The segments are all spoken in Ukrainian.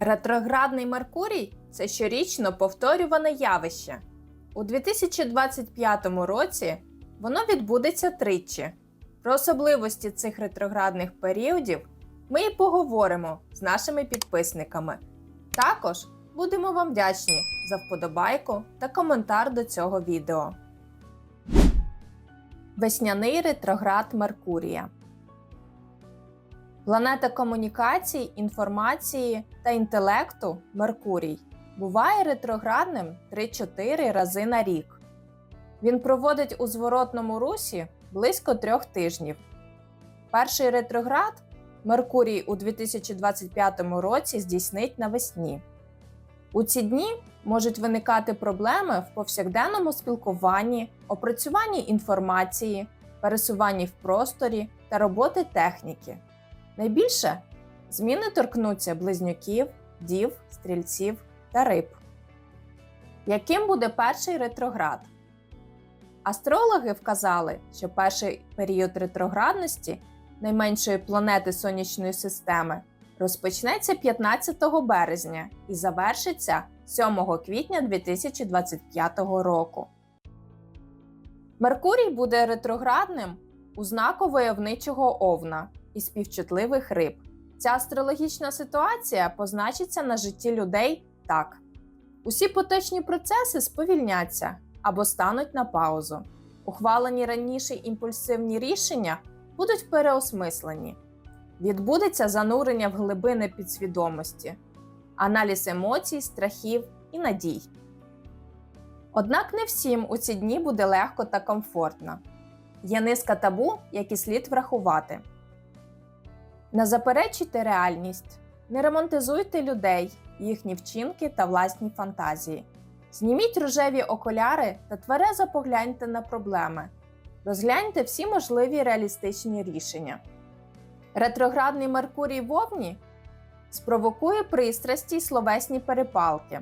Ретроградний Меркурій це щорічно повторюване явище. У 2025 році воно відбудеться тричі. Про особливості цих ретроградних періодів ми і поговоримо з нашими підписниками. Також будемо вам вдячні за вподобайку та коментар до цього відео. Весняний ретроград Меркурія. Планета комунікацій, інформації та інтелекту Меркурій буває ретроградним 3-4 рази на рік. Він проводить у зворотному русі близько трьох тижнів. Перший ретроград Меркурій у 2025 році здійснить навесні. У ці дні можуть виникати проблеми в повсякденному спілкуванні, опрацюванні інформації, пересуванні в просторі та роботи техніки. Найбільше зміни торкнуться близнюків, дів, стрільців та риб. Яким буде перший ретроград? Астрологи вказали, що перший період ретроградності найменшої планети сонячної системи розпочнеться 15 березня і завершиться 7 квітня 2025 року. Меркурій буде ретроградним у знаку войовничого овна і співчутливих риб. Ця астрологічна ситуація позначиться на житті людей так: усі поточні процеси сповільняться або стануть на паузу. Ухвалені раніше імпульсивні рішення будуть переосмислені. Відбудеться занурення в глибини підсвідомості, аналіз емоцій, страхів і надій. Однак не всім у ці дні буде легко та комфортно. Є низка табу, які слід врахувати. Не заперечуйте реальність, не романтизуйте людей, їхні вчинки та власні фантазії. Зніміть рожеві окуляри та тверезо погляньте на проблеми. Розгляньте всі можливі реалістичні рішення. Ретроградний Меркурій Вовні спровокує пристрасті й словесні перепалки.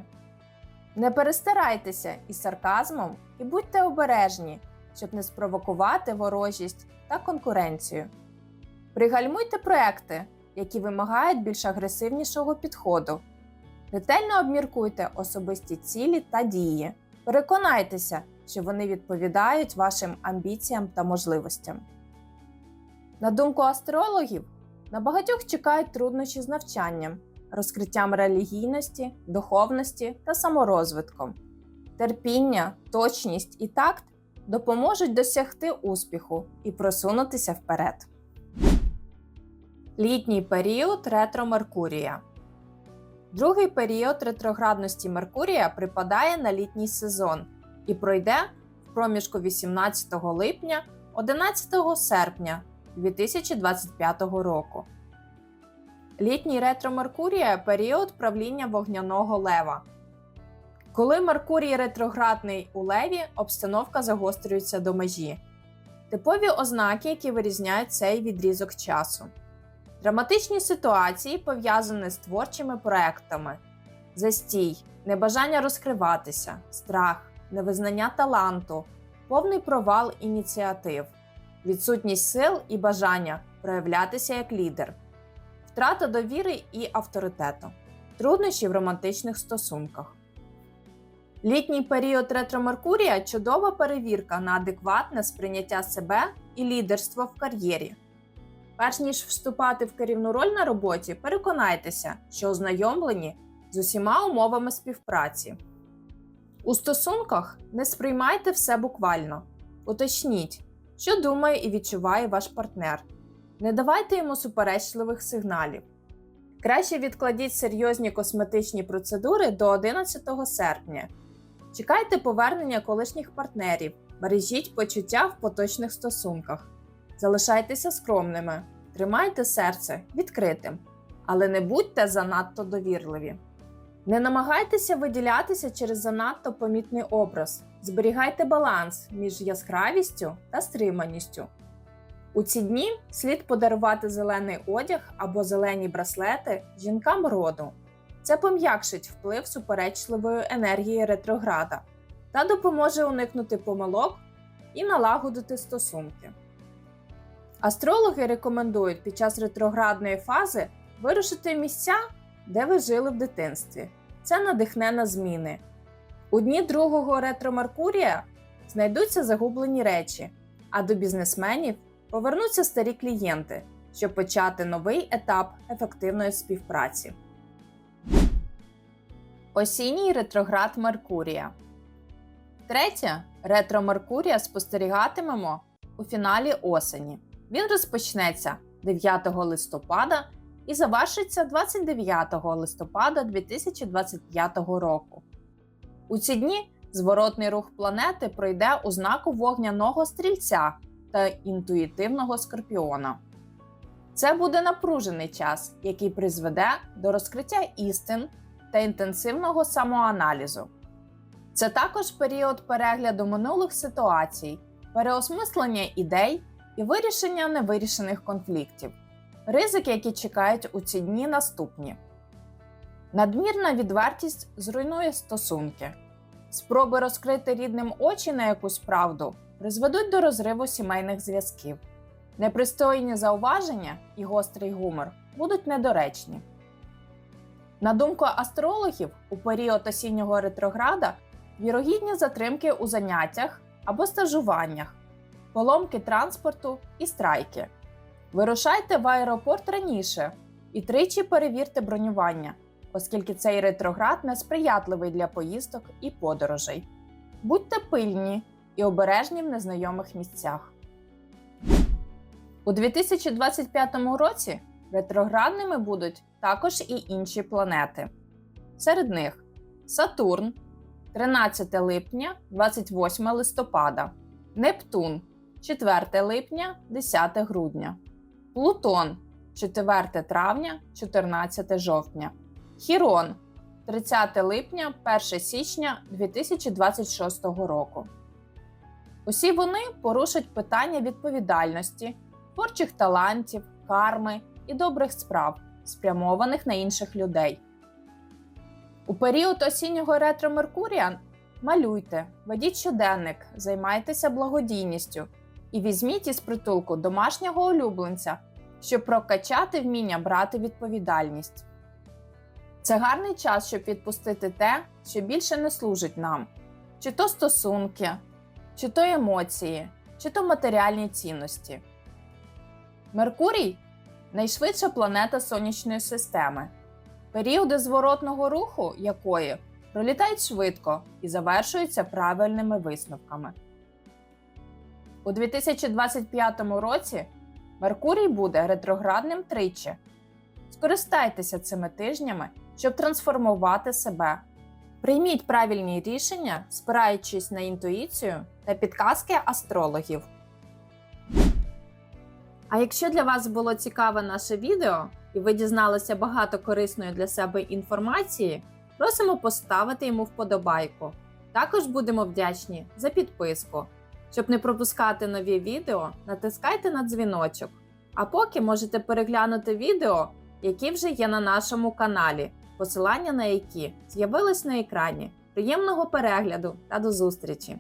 Не перестарайтеся із сарказмом і будьте обережні, щоб не спровокувати ворожість та конкуренцію. Пригальмуйте проекти, які вимагають більш агресивнішого підходу. Ретельно обміркуйте особисті цілі та дії. Переконайтеся, що вони відповідають вашим амбіціям та можливостям. На думку астрологів, на багатьох чекають труднощі з навчанням, розкриттям релігійності, духовності та саморозвитком. Терпіння, точність і такт допоможуть досягти успіху і просунутися вперед. Літній період ретро Меркурія. Другий період ретроградності Меркурія припадає на літній сезон і пройде в проміжку 18 липня 11 серпня 2025 року. Літній ретро Меркурія період правління вогняного лева. Коли Меркурій ретроградний у леві, обстановка загострюється до межі. Типові ознаки, які вирізняють цей відрізок часу. Драматичні ситуації пов'язані з творчими проектами, застій, небажання розкриватися, страх, невизнання таланту, повний провал ініціатив, відсутність сил і бажання проявлятися як лідер, втрата довіри і авторитету, труднощі в романтичних стосунках. Літній період ретро Меркурія чудова перевірка на адекватне сприйняття себе і лідерство в кар'єрі. Перш ніж вступати в керівну роль на роботі, переконайтеся, що ознайомлені з усіма умовами співпраці. У стосунках не сприймайте все буквально. Уточніть, що думає і відчуває ваш партнер. Не давайте йому суперечливих сигналів. Краще відкладіть серйозні косметичні процедури до 11 серпня. Чекайте повернення колишніх партнерів, бережіть почуття в поточних стосунках. Залишайтеся скромними, тримайте серце відкритим, але не будьте занадто довірливі. Не намагайтеся виділятися через занадто помітний образ, зберігайте баланс між яскравістю та стриманістю. У ці дні слід подарувати зелений одяг або зелені браслети жінкам роду. Це пом'якшить вплив суперечливої енергії ретрограда та допоможе уникнути помилок і налагодити стосунки. Астрологи рекомендують під час ретроградної фази вирушити місця, де ви жили в дитинстві. Це надихне на зміни. У дні другого ретро Меркурія знайдуться загублені речі, а до бізнесменів повернуться старі клієнти, щоб почати новий етап ефективної співпраці. Осінній ретроград Меркурія. Третє ретро Меркурія спостерігатимемо у фіналі осені. Він розпочнеться 9 листопада і завершиться 29 листопада 2025 року. У ці дні зворотний рух планети пройде у знаку вогняного стрільця та інтуїтивного скорпіона. Це буде напружений час, який призведе до розкриття істин та інтенсивного самоаналізу. Це також період перегляду минулих ситуацій, переосмислення ідей і вирішення невирішених конфліктів. Ризики, які чекають у ці дні, наступні: надмірна відвертість зруйнує стосунки, спроби розкрити рідним очі на якусь правду призведуть до розриву сімейних зв'язків. Непристойні зауваження і гострий гумор будуть недоречні. На думку астрологів, у період осіннього ретрограда вірогідні затримки у заняттях або стажуваннях, поломки транспорту і страйки. Вирушайте в аеропорт раніше і тричі перевірте бронювання, оскільки цей ретроград несприятливий для поїздок і подорожей. Будьте пильні і обережні в незнайомих місцях. У 2025 році ретроградними будуть також і інші планети. Серед них Сатурн 13 липня 28 листопада, Нептун 4 липня 10 грудня, Плутон 4 травня 14 жовтня, Хірон 30 липня 1 січня 2026 року. Усі вони порушать питання відповідальності, творчих талантів, карми і добрих справ, спрямованих на інших людей. У період осіннього ретро Меркурія малюйте, ведіть щоденник, займайтеся благодійністю і візьміть із притулку домашнього улюбленця, щоб прокачати вміння брати відповідальність. Це гарний час, щоб відпустити те, що більше не служить нам, чи то стосунки, чи то емоції, чи то матеріальні цінності. Меркурій найшвидша планета сонячної системи, періоди зворотного руху якої пролітають швидко і завершуються правильними висновками. У 2025 році Меркурій буде ретроградним тричі. Скористайтеся цими тижнями, щоб трансформувати себе. Прийміть правильні рішення, спираючись на інтуїцію та підказки астрологів. А якщо для вас було цікаве наше відео і ви дізналися багато корисної для себе інформації, просимо поставити йому вподобайку. Також будемо вдячні за підписку. Щоб не пропускати нові відео, натискайте на дзвіночок. А поки можете переглянути відео, які вже є на нашому каналі, посилання на які з'явилось на екрані. Приємного перегляду та до зустрічі!